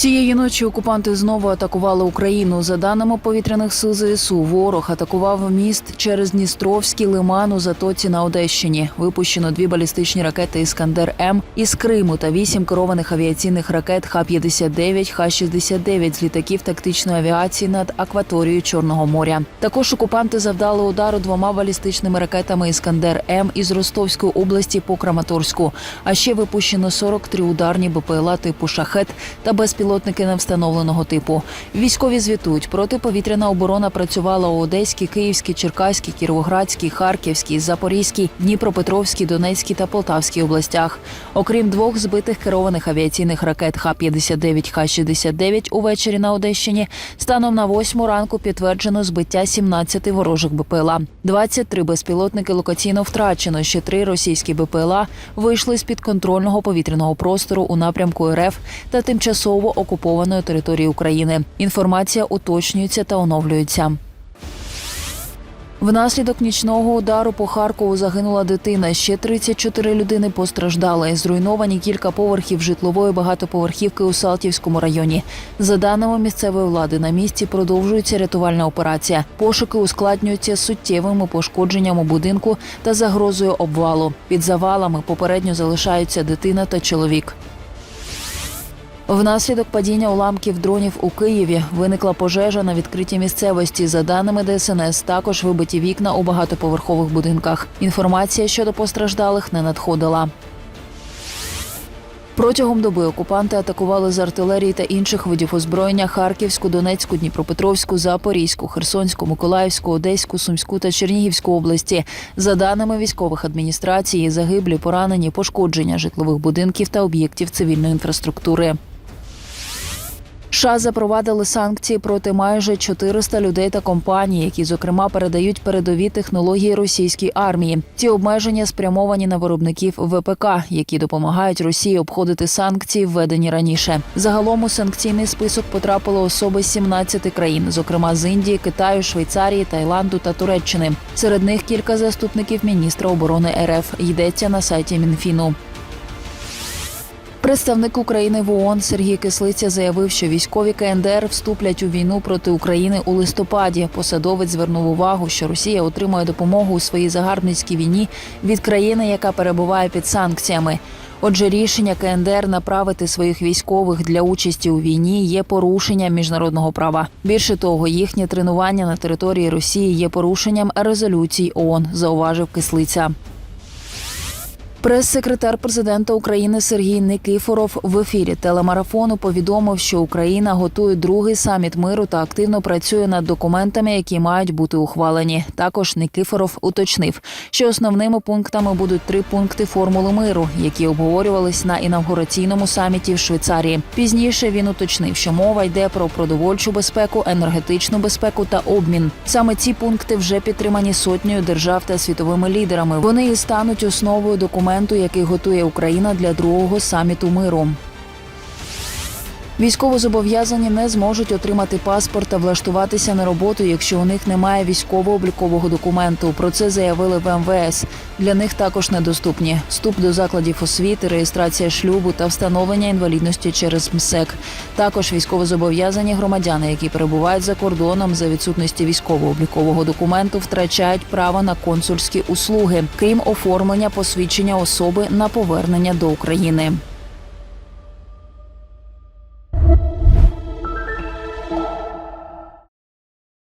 Цієї ночі окупанти знову атакували Україну. За даними повітряних сил ЗСУ, ворог атакував міст через Дністровський лиман у Затоці на Одещині. Випущено дві балістичні ракети Іскандер М із Криму та вісім керованих авіаційних ракет Х-59, Х-69 з літаків тактичної авіації над акваторією Чорного моря. Також окупанти завдали удару двома балістичними ракетами Іскандер М із Ростовської області по Краматорську. А ще випущено 43 ударні БПЛА типу шахет та безпілотники невстановленого типу. Військові звітують, протиповітряна оборона працювала у Одеській, Київській, Черкаській, Кіровоградській, Харківській, Запорізькій, Дніпропетровській, Донецькій та Полтавській областях. Окрім двох збитих керованих авіаційних ракет Х-59, Х-69 увечері на Одещині, станом на восьму ранку підтверджено збиття 17 ворожих БПЛА. 23 безпілотники локаційно втрачено. Ще три російські БПЛА вийшли з підконтрольного повітряного простору у напрямку РФ та тимчасово окупованої території України. Інформація уточнюється та оновлюється. Внаслідок нічного удару по Харкову загинула дитина. Ще 34 людини постраждали. Зруйновані кілька поверхів житлової багатоповерхівки у Салтівському районі. За даними місцевої влади, на місці продовжується рятувальна операція. Пошуки ускладнюються суттєвими пошкодженнями будинку та загрозою обвалу. Під завалами попередньо залишаються дитина та чоловік. Внаслідок падіння уламків дронів у Києві виникла пожежа на відкритій місцевості. За даними ДСНС, також вибиті вікна у багатоповерхових будинках. Інформація щодо постраждалих не надходила. Протягом доби окупанти атакували з артилерії та інших видів озброєння Харківську, Донецьку, Дніпропетровську, Запорізьку, Херсонську, Миколаївську, Одеську, Сумську та Чернігівську області. За даними військових адміністрацій, загиблі, поранені, пошкодження житлових будинків та об'єктів цивільної інфраструктури. США запровадили санкції проти майже 400 людей та компаній, які зокрема передають передові технології російській армії. Ці обмеження спрямовані на виробників ВПК, які допомагають Росії обходити санкції, введені раніше. Загалом у санкційний список потрапили особи з 17 країн, зокрема з Індії, Китаю, Швейцарії, Таїланду та Туреччини. Серед них кілька заступників міністра оборони РФ йдеться на сайті Мінфіну. Представник України в ООН Сергій Кислиця заявив, що військові КНДР вступлять у війну проти України у листопаді. Посадовець звернув увагу, що Росія отримує допомогу у своїй загарбницькій війні від країни, яка перебуває під санкціями. Отже, рішення КНДР направити своїх військових для участі у війні є порушенням міжнародного права. Більше того, їхнє тренування на території Росії є порушенням резолюцій ООН, зауважив Кислиця. Прес-секретар президента України Сергій Никифоров в ефірі телемарафону повідомив, що Україна готує другий саміт миру та активно працює над документами, які мають бути ухвалені. Також Никифоров уточнив, що основними пунктами будуть три пункти формули миру, які обговорювались на інавгураційному саміті в Швейцарії. Пізніше він уточнив, що мова йде про продовольчу безпеку, енергетичну безпеку та обмін. Саме ці пункти вже підтримані сотнею держав та світовими лідерами. Вони і стануть основою документу, який готує Україна для другого саміту миру. Військовозобов'язані не зможуть отримати паспорт та влаштуватися на роботу, якщо у них немає військово-облікового документу. Про це заявили в МВС. Для них також недоступні вступ до закладів освіти, реєстрація шлюбу та встановлення інвалідності через МСЕК. Також військовозобов'язані громадяни, які перебувають за кордоном за відсутності військово-облікового документу, втрачають право на консульські услуги, крім оформлення посвідчення особи на повернення до України.